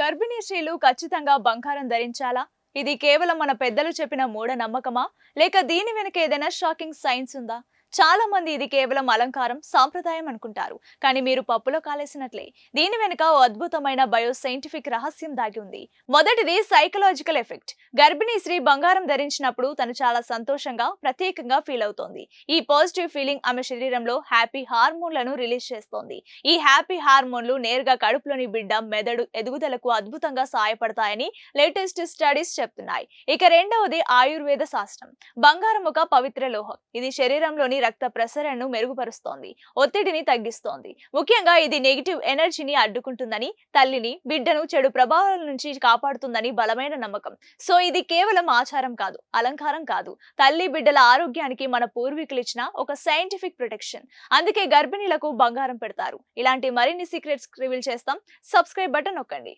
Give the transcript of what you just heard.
గర్భిణీ స్త్రీలు ఖచ్చితంగా బంగారం ధరించాలా? ఇది కేవలం మన పెద్దలు చెప్పిన మూఢ నమ్మకమా? లేక దీని వెనుక ఏదైనా షాకింగ్ సైన్స్ ఉందా? చాలా మంది ఇది కేవలం అలంకారం సాంప్రదాయం అనుకుంటారు. కానీ మీరు పప్పులో కాలేసినట్లే. దీని వెనుక ఓ అద్భుతమైన బయో సైంటిఫిక్ రహస్యం దాగి ఉంది. మొదటిది సైకలాజికల్ ఎఫెక్ట్. గర్భిణీ స్త్రీ బంగారం ధరించినప్పుడు తను చాలా సంతోషంగా ప్రత్యేకంగా ఫీల్ అవుతోంది. ఈ పాజిటివ్ ఫీలింగ్ ఆమె శరీరంలో హ్యాపీ హార్మోన్లను రిలీజ్ చేస్తోంది. ఈ హ్యాపీ హార్మోన్లు నేరుగా కడుపులోని బిడ్డ మెదడు ఎదుగుదలకు అద్భుతంగా సహాయపడతాయని లేటెస్ట్ స్టడీస్ చెప్తున్నాయి. ఇక రెండవది ఆయుర్వేద శాస్త్రం. బంగారం ఒక పవిత్ర లోహం. ఇది శరీరంలోని రక్త ప్రసరణను మెరుగుపరుస్తోంది. ఒత్తిడిని తగ్గిస్తోంది. ముఖ్యంగా ఇది నెగిటివ్ ఎనర్జీని అడ్డుకుంటుందని తల్లిని బిడ్డను చెడు ప్రభావాల నుంచి కాపాడుతుందని బలమైన నమ్మకం. సో ఇది కేవలం ఆచారం కాదు అలంకారం కాదు. తల్లి బిడ్డల ఆరోగ్యానికి మన పూర్వీకులు ఇచ్చిన ఒక సైంటిఫిక్ ప్రొటెక్షన్ అందుకే గర్భిణీలకు బంగారం పెడతారు. ఇలాంటి మరిన్ని సీక్రెట్స్ రివీల్ చేస్తాం. సబ్స్క్రైబ్ బటన్ నొక్కండి.